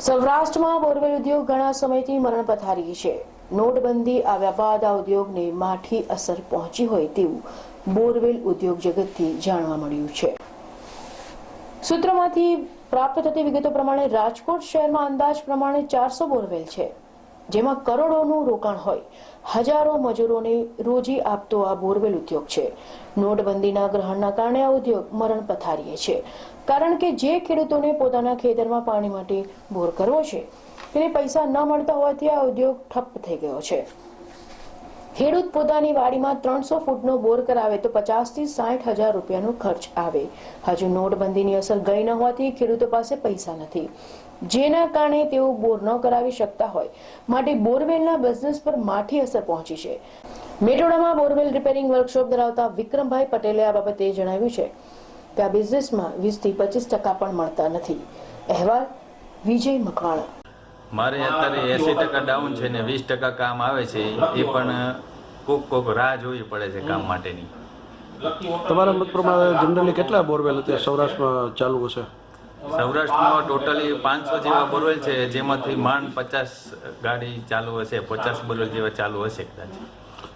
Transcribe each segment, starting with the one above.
સૌરાષ્ટ્રમાં બોરવેલ ઉદ્યોગ ઘણા સમયથી મરણ પથારી છે. નોટબંધી આવ્યા બાદ આ ઉદ્યોગને માઠી અસર પહોંચી હોય તેવું બોરવેલ ઉદ્યોગ જગતથી જાણવા મળ્યું છે. સૂત્રોમાંથી પ્રાપ્ત થતી વિગતો પ્રમાણે રાજકોટ શહેરમાં અંદાજ પ્રમાણે ચારસો બોરવેલ છે. જેમાં કરોડોનું રોકાણ હોય. હજારો મજૂરોને રોજી આપતો આ બોરવેલ ઉદ્યોગ છે. નોટબંધીના ગ્રહણના કારણે આ ઉદ્યોગ મરણ પથારીએ છે. કારણ કે જે ખેડૂતોને પોતાના ખેતરમાં પાણી માટે બોર કરવો છે તેને પૈસા ન મળતા હોવાથી આ ઉદ્યોગ ઠપ્પ થઈ ગયો છે. ખેડૂત પોતાની વાડીમાં ત્રણસો ફૂટનો બોર કરાવે તો પચાસથી સાઠ હજાર રૂપિયાનો ખર્ચ આવે. હજુ નોટબંધીની અસર ગઈ ન હોવાથી ખેડૂતો પાસે પૈસા નથી. જેના કારણે તેઓ બોર ન કરાવી શકતા હોય. માટે બોરવેલના બિઝનેસ પર માઠી અસર પહોંચી છે. મેટોડામાં બોરવેલ રિપેરિંગ વર્કશોપ ધરાવતા વિક્રમભાઈ પટેલે આ બાબતે જણાવ્યું છે કે આ બિઝનેસમાં વીસથી પચીસ ટકા પણ મળતા નથી. અહેવાલ વિજય મકવાણા. મારે અત્યારે એસી ટકા ડાઉન છે ને વીસ ટકા કામ આવે છે. એ પણ કોક કોક રાહ જોવી પડે છે કામ માટેની. તમારા મત પ્રમાણે જનરલી કેટલા બોરવેલ અત્યારે સૌરાષ્ટ્રમાં ચાલુ હશે? સૌરાષ્ટ્રમાં ટોટલી પાંચસો જેવા બોરવેલ છે જેમાંથી માંડ પચાસ ગાડી ચાલુ હશે પચાસ બોરવેલ જેવા ચાલુ હશે કદાચ.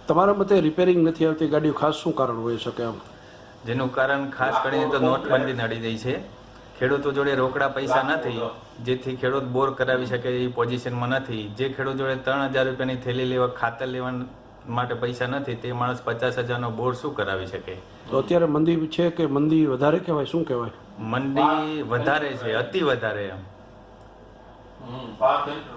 તમારા મતે રિપેરિંગ નથી આવતી ગાડીઓ ખાસ શું કારણ હોઈ શકે આમ? જેનું કારણ ખાસ કરીને તો નોટબંધી નડી ગઈ છે. ખેડૂતો જોડે રોકડા પૈસા નથી જેથી ખેડૂત બોર કરાવી શકે એ પોઝિશનમાં નથી. જે ખેડૂત જોડે ત્રણ હજાર રૂપિયાની થેલી લેવા ખાતર લેવા માટે પૈસા નથી તે માણસ પચાસ હજારનો બોર શું કરાવી શકે? તો અત્યારે મંદી છે કે મંદી વધારે કહેવાય? શું કહેવાય? મંડી વધારે છે અતિ વધારે એમ.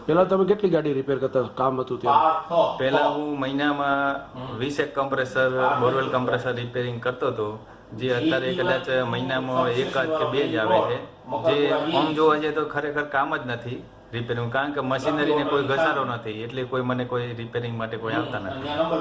પેલા તમે કેટલી ગાડી રિપેર કરતા? કામ હતું ત્યારે? પેલા હું મહિનામાં વીસેક કમ્પ્રેસર બોરવેલ કમ્પ્રેસર રિપેરિંગ કરતો હતો. જે અત્યારે કદાચ મહિનામાં એકાદ કે બે જ આવે છે. જે આમ જોવા જઈએ તો ખરેખર કામ જ નથી. રિપેરિંગ કારણ કે મશીનરીને કોઈ ઘસારો નથી. એટલે કોઈ મને કોઈ રિપેરિંગ માટે કોઈ આવતા નથી.